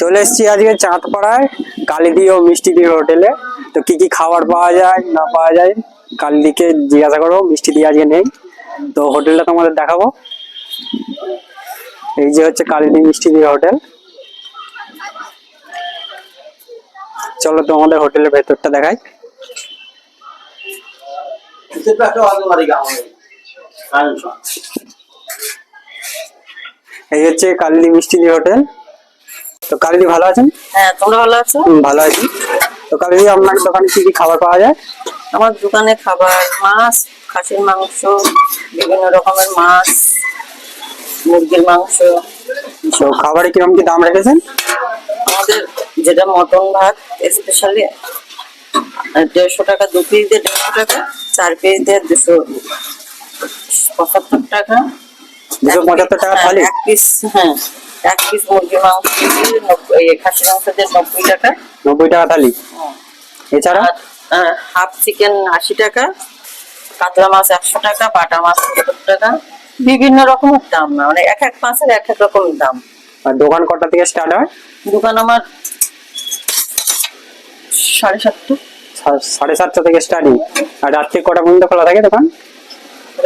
চলে এসেছি আজকে চাঁদপাড়ায় কালিদি ও মিষ্টিদির হোটেলে। তো কি কি খাবার পাওয়া যায়, না পাওয়া যায়, কালিদিকে জিজ্ঞাসা করব, মিষ্টি দিয়ে আজকে নেই। তো হোটেলটা তোমাদের দেখাবো। এই যে হচ্ছে কালিদি মিষ্টিদির হোটেল। চলো তোমাদের হোটেলের ভেতরটা দেখাই। এই হচ্ছে কালিদি মিষ্টিদি হোটেল। তো কালিদি ভালো আছেন? হ্যাঁ তোমরা ভালো আছো? ভালো আছি। তো কালিদি আপনার দোকানে কি কি খাবার পাওয়া যায়? আমার দোকানে খাবার মাছ খাসির মাংস বিভিন্ন রকমের মাছ মুরগির মাংস। তো খাবারে কীরকম কি দাম রেখেছেন? আমাদের যেটা মটন ভাত স্পেশালি দেড়শো টাকা দু পিস দিয়ে দেড়শো টাকা চার পিস দিয়ে দুশো পঁচাত্তর টাকা। দুশো পঁচাত্তর টাকা হ্যাঁ, থালি? এক পিস হ্যাঁ। এক পিস মুরগির মাংস খাসির মাংস দিয়ে নব্বই টাকা। নব্বই টাকা থালি। এছাড়া? হাফ চিকেন আশি টাকা কাতলা মাছ একশো টাকা বাটা মাছ সত্তর টাকা। বিভিন্ন রকমের দাম মানে এক এক মাছের এক এক রকম দাম। আর দোকান কটা থেকে স্টার্ট হয়? দোকান আমার সাড়ে সাতটা। সাড়ে সাতটা থেকে স্টার্টিং আর রাত্রি কটা পর্যন্ত খোলা থাকে দোকান?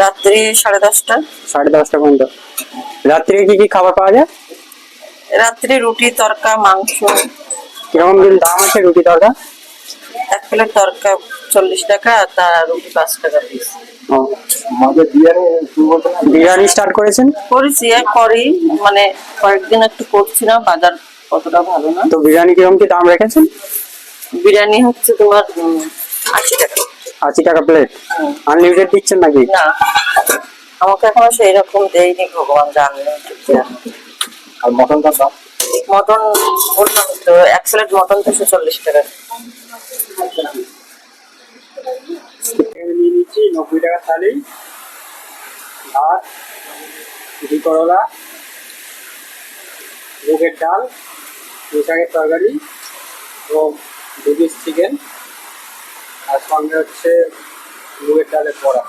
রাত্রি সাড়ে দশটা। সাড়ে দশটা পর্যন্ত। রাত্রে কি কি খাবার পাওয়া যায়? রাত্রি রুটি তরকা মাংস। কীরকম দাম আছে রুটি তরকা? এক প্লেট তরকা চল্লিশ টাকা আর তার রুটি পাঁচ টাকা পিস। বিরিয়ানি স্টার্ট করেছেন? করেছি এক করি। মানে কয়েকদিন একটু করছি না বাজার অতটা ভালো না। তো বিরিয়ানি কীরকম কি দাম রেখেছেন? বিরিয়ানি হচ্ছে তোমার আশি টাকা। আশি টাকা প্লেট আনলিমিটেড দিচ্ছেন নাকি? না। আমাকে এখনও সেই রকম দেয়নি ভগবান জানলেন আর মটনটার দাম মটন বললাম তো এক প্লেট মটন দুশো চল্লিশ টাকা। নিয়ে নিচ্ছি নব্বই টাকা থালি ভাত ঘি করলা মুগের ডাল শাকের তরকারি এবং দু পিস চিকেন আর সঙ্গে হচ্ছে মুগের ডালের বড়া।